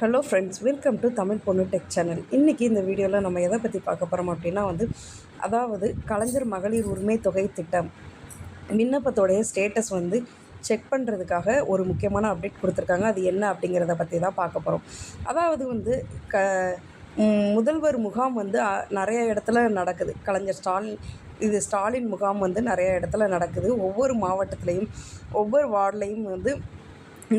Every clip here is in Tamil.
Hello friends welcome to Tamil பொண்ணு டெக் சேனல் இன்றைக்கி இந்த வீடியோவில் நம்ம எதை பற்றி பார்க்க போகிறோம் அப்படின்னா வந்து அதாவது கலைஞர் மகளிர் உரிமை தொகை திட்டம். விண்ணப்பத்தோடைய ஸ்டேட்டஸ் வந்து செக் பண்ணுறதுக்காக ஒரு முக்கியமான அப்டேட் கொடுத்துருக்காங்க. அது என்ன அப்படிங்கிறத பற்றி தான் பார்க்க போகிறோம் அதாவது வந்து க முதல்வர் முகாம் வந்து நிறைய இடத்துல நடக்குது. கலைஞர் ஸ்டாலின் இது ஸ்டாலின் முகாம் வந்து நிறைய இடத்துல நடக்குது. ஒவ்வொரு மாவட்டத்துலேயும் ஒவ்வொரு வார்ட்லேயும் வந்து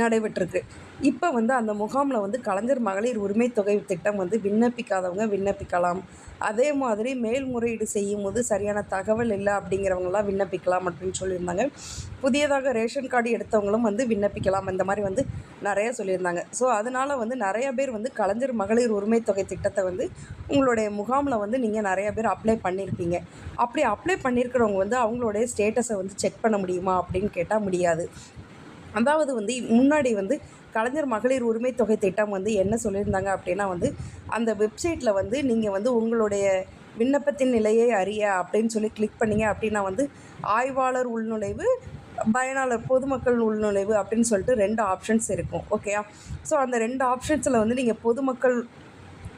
நடைபெற்றிருக்கு. இப்போ வந்து அந்த முகாமில் வந்து கலைஞர் மகளிர் உரிமை தொகை திட்டம் வந்து விண்ணப்பிக்காதவங்க விண்ணப்பிக்கலாம். அதே மாதிரி மேல்முறையீடு செய்யும் போது சரியான தகவல் இல்லை அப்படிங்கிறவங்களாம் விண்ணப்பிக்கலாம் அப்படின்னு சொல்லியிருந்தாங்க. புதியதாக ரேஷன் கார்டு எடுத்தவங்களும் வந்து விண்ணப்பிக்கலாம். இந்த மாதிரி வந்து நிறைய சொல்லியிருந்தாங்க. ஸோ அதனால் வந்து நிறைய பேர் வந்து கலைஞர் மகளிர் உரிமை தொகை திட்டத்தை வந்து உங்களுடைய முகாமில் வந்து நீங்கள் நிறைய பேர் அப்ளை பண்ணியிருப்பீங்க அப்படி அப்ளை பண்ணியிருக்கிறவங்க வந்து அவங்களுடைய ஸ்டேட்டஸை வந்து செக் பண்ண முடியுமா அப்படின்னு கேட்டால் முடியாது. அதாவது வந்து முன்னாடி வந்து கலைஞர் மகளிர் உரிமை தொகை திட்டம் வந்து என்ன சொல்லியிருந்தாங்க அப்படின்னா வந்து அந்த வெப்சைட்டில் வந்து நீங்கள் வந்து உங்களுடைய விண்ணப்பத்தின் நிலையை அறிய அப்படின்னு சொல்லி கிளிக் பண்ணிங்க அப்படின்னா வந்து ஆய்வாளர் உள்நுழைவு பயனாளர் பொதுமக்கள் உள்நுழைவு அப்படின்னு சொல்லிட்டு ரெண்டு ஆப்ஷன்ஸ் இருக்கும். ஓகேயா ஸோ அந்த ரெண்டு ஆப்ஷன்ஸில் வந்து நீங்கள் பொதுமக்கள்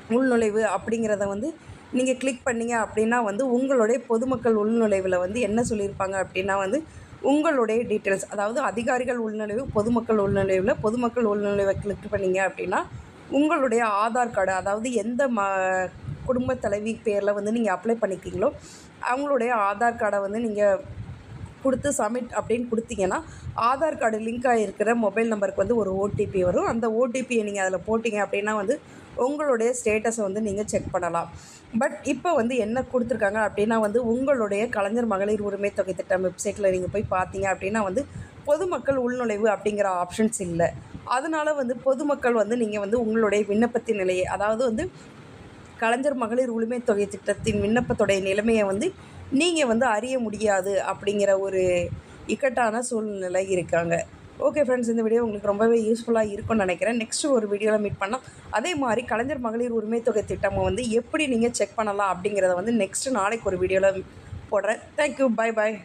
உள்நுழைவு அப்படிங்கிறத வந்து நீங்கள் கிளிக் பண்ணீங்க அப்படின்னா வந்து உங்களுடைய பொதுமக்கள் உள்நுழைவில் வந்து என்ன சொல்லியிருப்பாங்க அப்படின்னா வந்து உங்களுடைய டீட்டெயில்ஸ் அதாவது அதிகாரிகள் உள்நுழைவு பொதுமக்கள் உள்நுழைவில் பொதுமக்கள் உள்நுழைவை கிளிக் பண்ணீங்க அப்படின்னா உங்களுடைய ஆதார் கார்டு அதாவது எந்த ம குடும்ப தலைவி பேரில் வந்து நீங்கள் அப்ளை பண்ணிக்கிங்களோ அவங்களுடைய ஆதார் கார்டை வந்து நீங்கள் கொடுத்து சப்மிட் அப்படின்னு கொடுத்தீங்கன்னா ஆதார் கார்டு லிங்க் ஆகிருக்கிற மொபைல் நம்பருக்கு வந்து ஒரு ஓடிபி வரும். அந்த ஓடிபியை நீங்கள் அதில் போட்டிங்க அப்படின்னா வந்து உங்களுடைய ஸ்டேட்டஸை வந்து நீங்கள் செக் பண்ணலாம். பட் இப்போ வந்து என்ன கொடுத்துருக்காங்க அப்படின்னா வந்து உங்களுடைய கலைஞர் மகளிர் உரிமை தொகை திட்டம் வெப்சைட்டில் நீங்கள் போய் பார்த்தீங்க அப்படின்னா வந்து பொதுமக்கள் உள்நுழைவு அப்படிங்கிற ஆப்ஷன்ஸ் இல்லை. அதனால் வந்து பொதுமக்கள் வந்து நீங்கள் வந்து உங்களுடைய விண்ணப்பத்தின் நிலையை அதாவது வந்து கலைஞர் மகளிர் உரிமை தொகை திட்டத்தின் விண்ணப்பத்தோடைய நிலைமையை வந்து நீங்கள் வந்து அறிய முடியாது அப்படிங்கிற ஒரு இக்கட்டான சூழ்நிலை இருக்காங்க. ஓகே ஃப்ரெண்ட்ஸ் இந்த வீடியோ உங்களுக்கு ரொம்பவே யூஸ்ஃபுல்லாக இருக்கும்னு நினைக்கிறேன். நெக்ஸ்ட் ஒரு வீடியோவில் மீட் பண்ணலாம். அதே மாதிரி கலைஞர் மகளிர் உரிமை தொகை திட்டமும் வந்து எப்படி நீங்கள் செக் பண்ணலாம் அப்படிங்கிறத வந்து நெக்ஸ்ட்டு நாளைக்கு ஒரு வீடியோவில் போடுறேன். Thank you bye bye